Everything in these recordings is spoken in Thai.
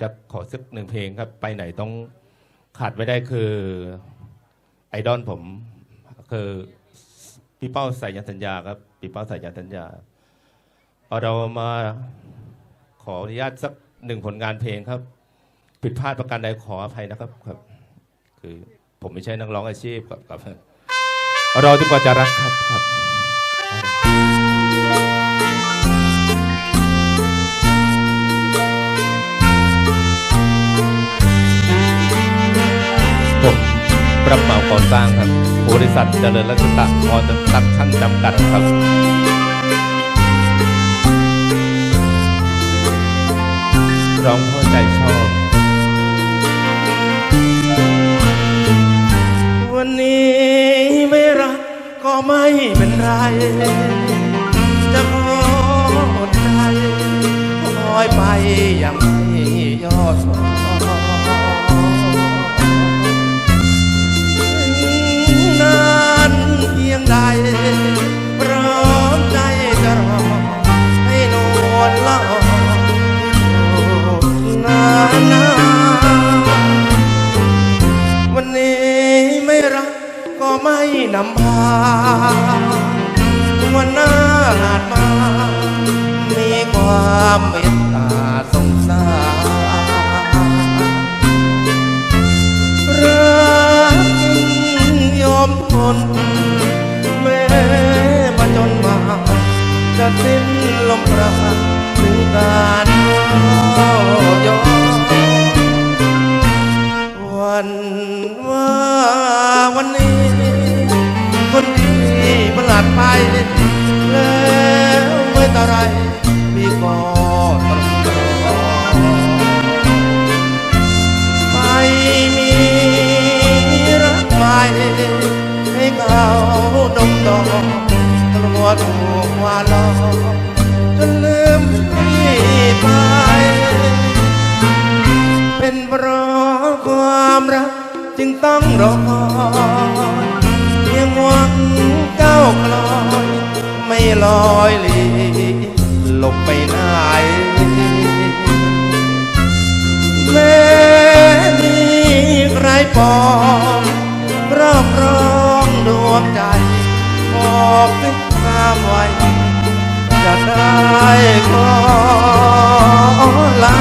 จะขอสักหนึ่งเพลงครับ ไปไหนต้องขาดไม่ได้คือ ไอดอลผม คือพี่เป้าสายยันสัญญาครับพี่เป้าสายยันสัญญาเอเรามาขออนุญาตสักหนึ่งผลงานเพลงครับ ผิดพลาดประการใดขออภัยนะครับครับ คือผมไม่ใช่นักร้องอาชีพครับครับรอจนกว่าจะรักครับครับ ผมรับเหมาก่อสร้างครับบริษัทเจริญรัชตะพอจำกัดช่างจำกัดครับ ร้องเข้ใจชอบ วันนี้ไม่รักก็ไม่เป็นไร จะขออดใจคอยไปอย่างไม่ย่อท้อ ไม่นำพาวันหน้าหาดมา มีความเมตตาสงสารรักยอมทน แม้มาจนมา จะสิ้นลมปราณถึงการยอมาดมดอกกลัวถูกว่าหลอกจนลืมพี่ไป เป็นเพราะความรักจึงต้องรอคอยเพียงหวังก้าวกลอยไม่ลอยลีหลบไปไหนแม้มีใครปอง จะได้ขอลา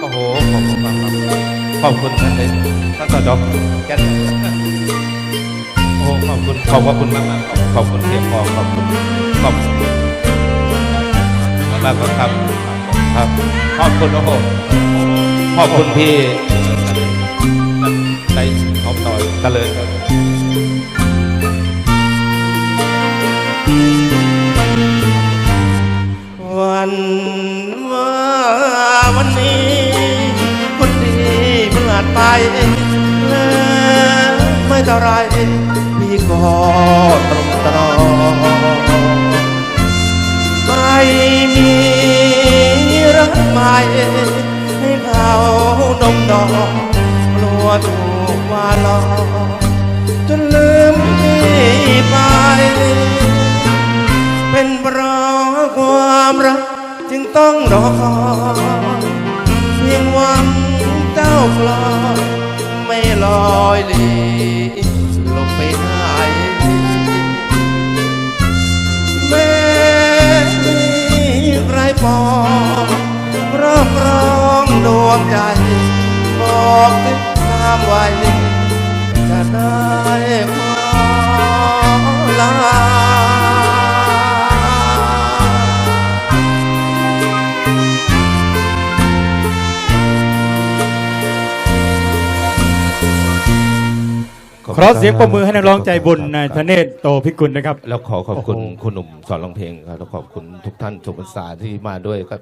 โอ้โห ขอบคุณมากครับขอบคุณท่านเลยท่านสจแก๊สโอ้โหขอบคุณ ขอบคุณมากๆขอบคุณเสียงพอขอบคุณขอบคุณมากๆครับ ครับ ขอบคุณโอ้โหขอบคุณพี่ได้ขอบต่อยกันเลยครับ วันว่าวันนี้คนดีเมื่อดไปแล้วไม่เท่าไรพี่ก็ตรงตรองไม่มีรักใหม่ ต้องรอคอยเพียงหวังเจ้ากลอยไม่ลอยหลีลงไปไหนแม้มีใครปองรอบรองดวงใจ บอกถึงความไวจะได้ขอลา ขบขคุณอเสียงปรบมือให้นักร้องใจบุญคนายรับธเนศโตพิกุลนะครับ แล้วขอขอบคุณโอ้โหคุณหนุ่มสอนร้องเพลงครับแล้วขอบคุณทุกท่านทุกภาษาที่มาด้วยครับ